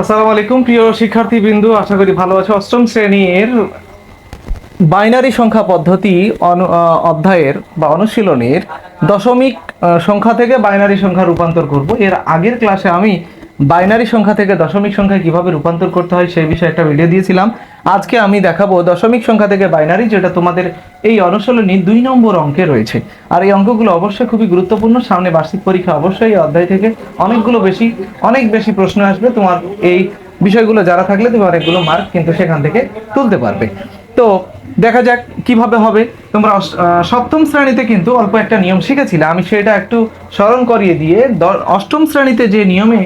আসসালামু আলাইকুম, প্রিয় শিক্ষার্থী বিন্দু আশা করি ভালো আছো। অষ্টম শ্রেণির বাইনারি সংখ্যা পদ্ধতি অধ্যায়ের বা অনুশীলনের দশমিক সংখ্যা থেকে বাইনারি সংখ্যা রূপান্তর করব। এর আগের ক্লাসে আমি বাইনারি সংখ্যা থেকে দশমিক সংখ্যা কীভাবে রূপান্তর করতে হয় সেই বিষয়ে একটা ভিডিও দিয়েছিলাম। আজকে আমি দেখাবো দশমিক সংখ্যা থেকে বাইনারি, যেটা তোমাদের এই অনুশীলনী দুই নম্বর অঙ্কে রয়েছে। আর এই অঙ্কগুলো অবশ্যই খুবই গুরুত্বপূর্ণ। সামনে বার্ষিক পরীক্ষা অবশ্যই এই অধ্যায় থেকে অনেকগুলো বেশি, অনেক বেশি প্রশ্ন আসবে। তোমার এই বিষয়গুলো যারা থাকলে তুমি অনেকগুলো মার্ক কিন্তু সেখান থেকে তুলতে পারবে। তো দেখা যাক কীভাবে হবে। তোমরা সপ্তম শ্রেণীতে কিন্তু অল্প একটা নিয়ম শিখেছিলে। আমি সেটা একটু স্মরণ করিয়ে দিয়ে অষ্টম শ্রেণীতে যে নিয়মে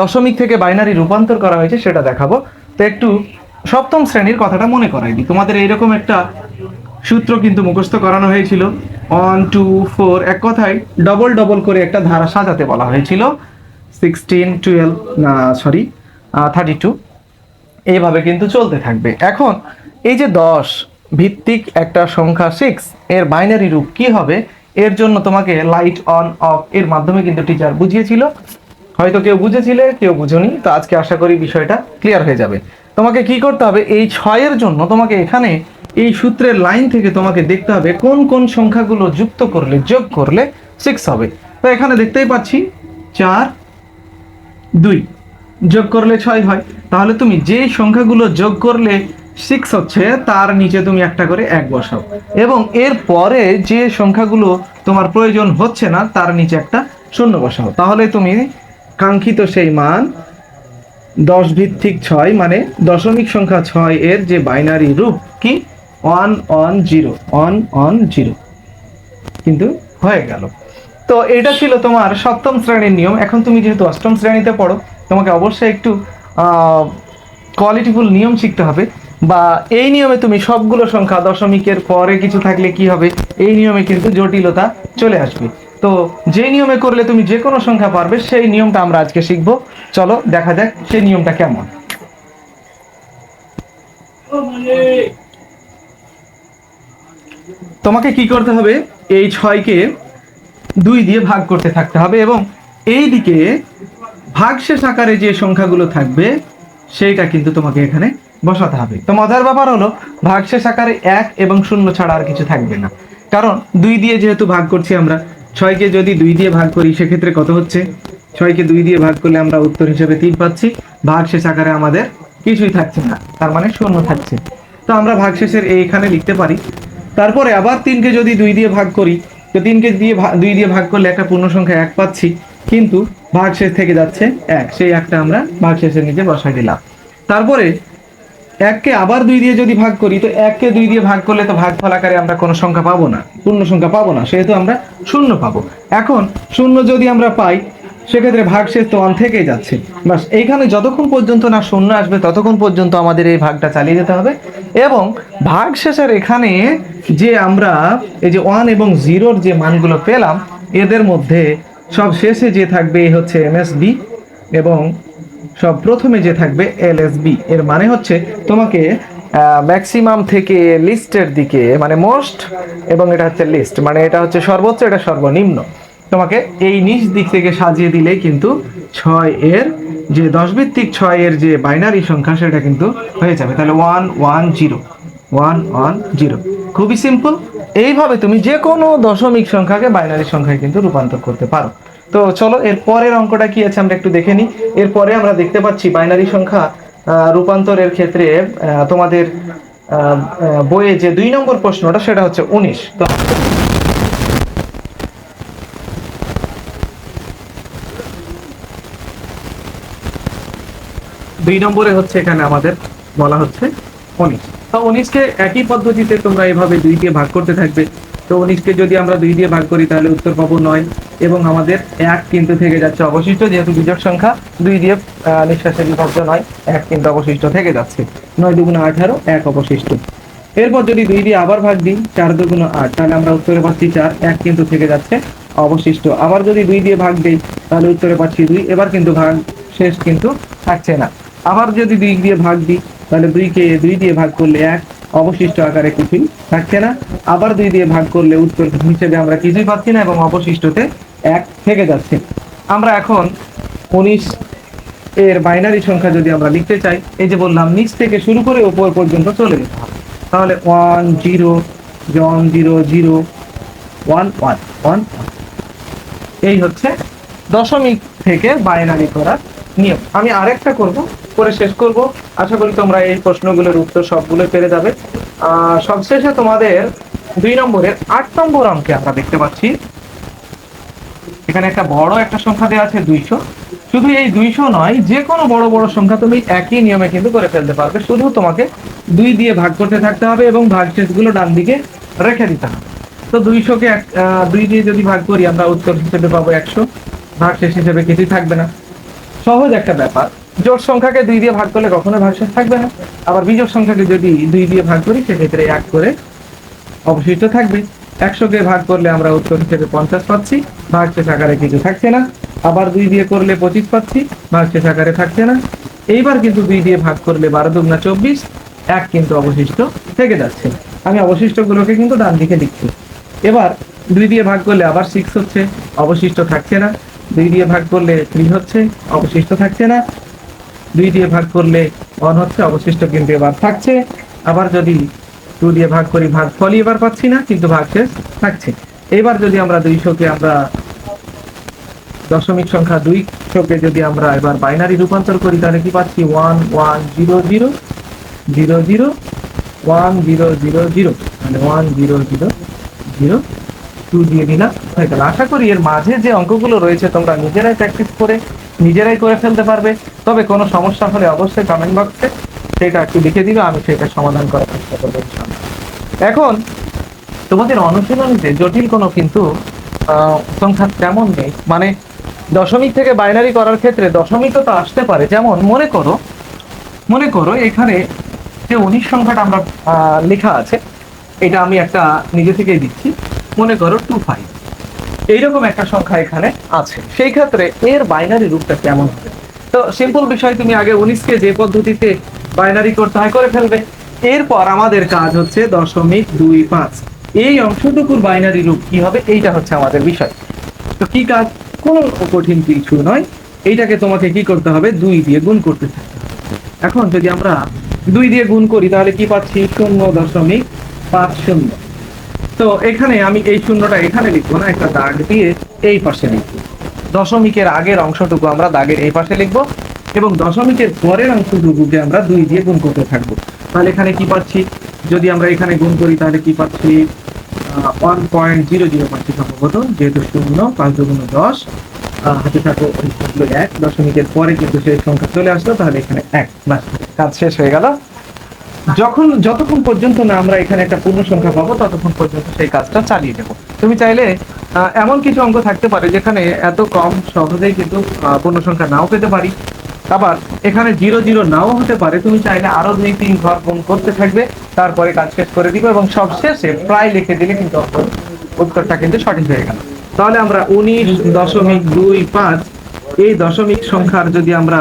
দশমিক থেকে বাইনারি রূপান্তর করা হয়েছে সেটা দেখাবো। তো একটু সপ্তম শ্রেণির কথাটা মনে দিই তোমাদের এইরকম একটা সূত্র কিন্তু মুখস্থ করানো হয়েছিল। ওয়ান টু ফোর এক কথায় ডবল ডবল করে একটা ধারা সাজাতে বলা হয়েছিল। Sixteen twelve sorry thirty two এইভাবে কিন্তু চলতে থাকবে। এখন এই যে দশ ভিত্তিক একটা সংখ্যা সিক্স এর বাইনারি রূপ কি হবে? এর জন্য তোমাকে লাইট অন অফ এর মাধ্যমে কিন্তু টিচার বুঝিয়েছিল। হয়তো কেউ বুঝেছিলে, কেউ বুঝোনি, তো আজকে আশা করি বিষয়টা ক্লিয়ার হয়ে যাবে। তোমাকে কি করতে হবে? এই ছয়ের জন্য তোমাকে এখানে এই সূত্রের লাইন থেকে তোমাকে দেখতে হবে কোন কোন সংখ্যাগুলো যুক্ত করলে, যোগ করলে সিক্স হবে। তো এখানে দেখতেই পাচ্ছি, চার, দুই, যোগ করলে ছয় হয়। তাহলে তুমি যে সংখ্যাগুলো যোগ করলে সিক্স হচ্ছে, তার নিচে তুমি একটা করে এক বসাও। এবং এর পরে যে সংখ্যাগুলো তোমার প্রয়োজন হচ্ছে না, তার নিচে একটা শূন্য বসাও। তাহলে তুমি কাঙ্ক্ষিত সেই মান দশ ভিত্তিক ছয় মানে দশমিক সংখ্যা ছয় এর যে বাইনারি রূপ কি? One one zero, one one zero. কিন্তু হয়ে গেল। তো এটা ছিল তোমার সপ্তম শ্রেণির নিয়ম। এখন তুমি যেহেতু অষ্টম শ্রেণীতে পড়ো, তোমাকে অবশ্যই একটু কোয়ালিটিফুল নিয়ম শিখতে হবে। বা এই নিয়মে তুমি সবগুলো সংখ্যা দশমিকের পরে কিছু থাকলে কি হবে? এই নিয়মে কিন্তু জটিলতা চলে আসবে। তো যে নিয়মে করলে তুমি যে কোনো সংখ্যা পারবে, সেই নিয়মটা আমরা আজকে শিখব। চলো, দেখা যাক সেই নিয়মটা কেমন। তোমাকে কি করতে হবে? এই ছয়কে দুই দিয়ে ভাগ করতে থাকতে হবে এবং এই দিকে ভাগশেষ আকারে যে সংখ্যাগুলো থাকবে, সেইটা কিন্তু তোমাকে এখানে বসাতে হবে। তো মজার ব্যাপার হলো, ভাগশেষ আকারে এক এবং শূন্য ছাড়া আর কিছু থাকবে না। কারণ দুই দিয়ে যেহেতু ভাগ করছি আমরা ছয়কে যদি দুই দিয়ে ভাগ করি, সেক্ষেত্রে কত হচ্ছে? ছয়কে দুই দিয়ে ভাগ করলে আমরা উত্তর হিসেবে তিন পাচ্ছি। ভাগশেষ আকারে আমাদের কিছুই থাকছে না, তার মানে শূন্য থাকছে। তো আমরা ভাগশেষের এইখানে লিখতে পারি। তারপরে আবার তিনকে যদি দুই দিয়ে ভাগ করি, তো তিনকে দিয়ে দুই দিয়ে ভাগ করলে একটা পূর্ণ সংখ্যা এক পাচ্ছি, কিন্তু ভাগশেষ থেকে যাচ্ছে এক। সেই একটা আমরা ভাগশেষের নিচে বসাই দিলাম। তারপরে এককে আবার দুই দিয়ে যদি ভাগ করি, তো এককে দুই দিয়ে ভাগ করলে তো ভাগফল আকারে আমরা কোনো সংখ্যা পাবো না, পূর্ণ সংখ্যা পাবো না, সেহেতু আমরা শূন্য পাবো। এখন শূন্য যদি আমরা পাই, সেক্ষেত্রে ভাগশেষ তো অন থেকেই যাচ্ছে। বাস, এইখানে যতক্ষণ পর্যন্ত না শূন্য আসবে, ততক্ষণ পর্যন্ত আমাদের এই ভাগটা চালিয়ে যেতে হবে। এবং ভাগ ভাগশেষের এখানে যে আমরা এই যে ওয়ান এবং জিরোর যে মানগুলো পেলাম, এদের মধ্যে সব শেষে যে থাকবে, এই হচ্ছে এমএসবি এবং সব প্রথমে যে থাকবে এলএসবি, এর মানে হচ্ছে তোমাকে ম্যাক্সিমাম থেকে লিস্টের দিকে মানে মোস্ট এবং এটা হচ্ছে লিস্ট মানে এটা হচ্ছে সর্বোচ্চ, এটা সর্বনিম্ন। তোমাকে এই নিচ দিক থেকে সাজিয়ে দিলেই কিন্তু ছয় এর যে দশ ভিত্তিক ছয় এর যে বাইনারি সংখ্যা, সেটা কিন্তু হয়ে যাবে। তাহলে one one zero one one zero খুবই সিম্পল এইভাবে তুমি যে কোনো দশমিক সংখ্যাকে বাইনারি সংখ্যায় কিন্তু রূপান্তর করতে পারো। তো চলো, এর পরের অঙ্কটা কি আছে আমরা একটু দেখে নিই। এরপরে আমরা দেখতে পাচ্ছি বাইনারি সংখ্যা রূপান্তরের ক্ষেত্রে তোমাদের বইয়ে যে দুই নম্বর প্রশ্নটা সেটা হচ্ছে উনিশ। তো দুই নম্বরে হচ্ছে এখানে আমাদের বলা হচ্ছে উনিশ। তো উনিশকে একই পদ্ধতিতে তোমরা এভাবে দুইকে ভাগ করতে থাকবে। তো উনিশকে যদি আমরা দুই দিয়ে ভাগ করি তাহলে উত্তর পাবো নয় এবং আমাদের এক কিন্তু থেকে যাচ্ছে অবশিষ্ট যেহেতু বিজোড় সংখ্যা দুই দিয়ে আহ, নিঃশ্বাসে বিভক্ত নয় এক কিন্তু অবশিষ্ট থেকে যাচ্ছে। নয় দুগুণ আঠারো এক অবশিষ্ট। এরপর যদি দুই দিয়ে আবার ভাগ দিই চার দুগুণ আট তাহলে আমরা উত্তরে পাচ্ছি চার এক কিন্তু থেকে যাচ্ছে অবশিষ্ট। আবার যদি দুই দিয়ে ভাগ দিই তাহলে উত্তরে পাচ্ছি দুই এবার কিন্তু ভাগ শেষ কিন্তু থাকছে না। আবার যদি দুই দিয়ে ভাগ দিই তাহলে দুইকে দুই দিয়ে ভাগ করলে এক অবশিষ্ট আকারে কিছুই থাকছে না। আবার দুই দিয়ে ভাগ করলে উত্তর হিসেবে আমরা কিছুই পাচ্ছি না এবং অবশিষ্টতে এক থেকে যাচ্ছে। আমরা এখন উনিশ এর বাইনারি সংখ্যা যদি আমরা লিখতে চাই, এই যে বললাম, নিচ থেকে শুরু করে ওপর পর্যন্ত চলে যেতে হবে। তাহলে one zero one zero zero one one one এই হচ্ছে দশমিক থেকে বাইনারি করার নিয়ম। আমি আরেকটা করব। করে শেষ করব। আশা করি তোমরা এই প্রশ্নগুলোর উত্তর সবগুলো পেরে যাবে। সবশেষে তোমাদের দুই নম্বরের আট নম্বর অঙ্কে আমরা দেখতে পাচ্ছি। এখানে একটা বড় একটা সংখ্যা দেওয়া আছে, দুইশো। শুধু এই দুইশো নয়, যে কোনো বড় বড় সংখ্যা তুমি একই নিয়মে কিন্তু করে ফেলতে পারবে। শুধু তোমাকে দুই দিয়ে ভাগ করতে থাকতে হবে এবং ভাগশেষগুলো ডান দিকে রেখে দিতে হবে। তো দুইশোকে এক দুই দিয়ে যদি ভাগ করি, আমরা উত্তর হিসেবে পাবো একশো। ভাগশেষ হিসেবে কিছুই থাকবে না। সহজ একটা ব্যাপার। জোট সংখ্যাকে দুই দিয়ে ভাগ করলে কখনো ভাগশেষ থাকবে না। আবার বিজোড় সংখ্যাকে যদি দুই দিয়ে ভাগ করি, সেক্ষেত্রে এক করে অবশিষ্ট থাকবে। একশোকে ভাগ করলে আমরা উত্তর হিসেবে পঞ্চাশ পাচ্ছি, ভাগশেষ আকারে কিছু থাকছে না। আবার দুই দিয়ে করলে পঁচিশ পাচ্ছি, ভাগশেষ আকারে থাকছে না। এইবার কিন্তু দুই দিয়ে ভাগ করলে বারো দুগুণা চব্বিশ, এক কিন্তু অবশিষ্ট থেকে যাচ্ছে। আমি অবশিষ্টগুলোকে কিন্তু ডান দিকে লিখছি। এবার দুই দিয়ে ভাগ করলে আবার সিক্স হচ্ছে, অবশিষ্ট থাকছে না। দুই দিয়ে ভাগ করলে থ্রি হচ্ছে, অবশিষ্ট থাকছে না। দুই দিয়ে ভাগ করলে অন হচ্ছে অবশিষ্ট কিন্তু এবার থাকছে। আবার যদি টু দিয়ে ভাগ করি, ভাগ ফলই এবার পাচ্ছি না, কিন্তু ভাগ শেষ থাকছে। এবার যদি আমরা দুইশোকে আমরা দশমিক সংখ্যা দুইশোকে যদি আমরা এবার বাইনারি রূপান্তর করি, তাহলে কি পাচ্ছি? One one zero zero zero zero one zero zero zero মানে one zero zero zero two দিয়ে দিলাম। হয়ে গেল। আশা করি এর মাঝে যে অঙ্কগুলো রয়েছে, তোমরা নিজেরাই প্র্যাকটিস করে নিজেরাই করে ফেলতে পারবে। তবে কোনো সমস্যা হলে অবশ্যই কমেন্ট বক্সে সেটা একটু লিখে দিবে, আমি সেটা সমাধান করার চেষ্টা করব এখন, তোমাদের অনুশীলনীতে জটিল কোনো কিন্তু সংখ্যা তেমন নেই। মানে দশমিক থেকে বাইনারি করার ক্ষেত্রে দশমিকও তো আসতে পারে। যেমন মনে করো মনে করো এখানে যে উনিশ সংখ্যাটা আমরা লেখা আছে, এটা আমি একটা নিজে থেকেই দিচ্ছি। মনে করো টু ফাইভ এইরকম একটা সংখ্যা এখানে আছে। সেই ক্ষেত্রে এর বাইনারি রূপটা কেমন হবে? তো সিম্পল বিষয়, তুমি আগে উনিশকে যে পদ্ধতিতে বাইনারি করতে হয় করে ফেলবে। এরপর আমাদের কাজ হচ্ছে দশমিক দুই পাঁচ। এই অংশটুকুর বাইনারি রূপ কি হবে? এইটা হচ্ছে আমাদের বিষয়। তো কি কাজ? কোনো কঠিন কিছু নয়। এইটাকে তোমাকে কি করতে হবে? দুই দিয়ে গুণ করতে থাকতে। এখন যদি আমরা দুই দিয়ে গুণ করি, তাহলে কি পাচ্ছি? শূন্য দশমিক পাঁচ শূন্য। তো এখানে আমি এই শূন্যটা এখানে লিখব না, একটা দাগ দিয়ে এই পাশে লিখব। দশমিকের আগের অংশটুকু আমরা দাগের এই পাশে লিখব এবং দশমিকের পরের অংশটুকুকে আমরা দুই দিয়ে গুণ করতে থাকব। তাহলে এখানে কি পাচ্ছি? যদি আমরা এখানে গুণ করি তাহলে কি পাচ্ছি? ওয়ান পয়েন্ট জিরো জিরো পাচ্ছি সম্ভবত, যেহেতু শূন্য, পাঁচ দুগুণ দশ হাতে থাকো এক। দশমিকের পরে কিন্তু সেই সংখ্যা চলে আসলো, তাহলে এখানে এক। কাজ শেষ হয়ে গেল। যখন যতক্ষণ পর্যন্ত না আমরা এখানে একটা পূর্ণ সংখ্যা পাবো, ততক্ষণ পর্যন্ত সেই কাজটা চালিয়ে দেবো তুমি চাইলে এমন কিছু অঙ্ক থাকতে পারে যেখানে এত কম সহজেই কিন্তু পূর্ণ সংখ্যা নাও পেতে পারি। আবার এখানে জিরো জিরো নাও হতে পারে, তুমি চাইলে আরও দুই তিন ঘর গুণ করতে থাকবে, তারপরে কাজ শেষ করে দিবে এবং সব শেষে প্রায় লিখে দিলে কিন্তু উত্তরটা কিন্তু সঠিক হয়ে গেল। তাহলে আমরা উনিশ দশমিক দুই পাঁচ এই দশমিক সংখ্যার যদি আমরা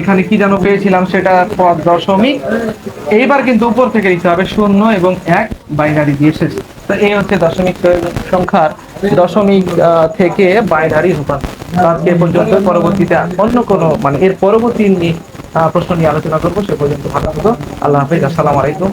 এখানে কি যেন পেয়েছিলাম সেটা পদ দশমিক। এইবার কিন্তু উপর থেকে দিতে হবে শূন্য এবং এক বাইনারি দিয়ে শেষ। তো এই হচ্ছে দশমিক সংখ্যার দশমিক থেকে বাইনারি রূপান্তর। আজকে পর্যন্ত, পরবর্তীতে অন্য কোনো মানে এর পরবর্তী প্রশ্ন নিয়ে আলোচনা করব, সে পর্যন্ত ভালো থাকো। আল্লাহ হাফিজ, আসসালামু আলাইকুম।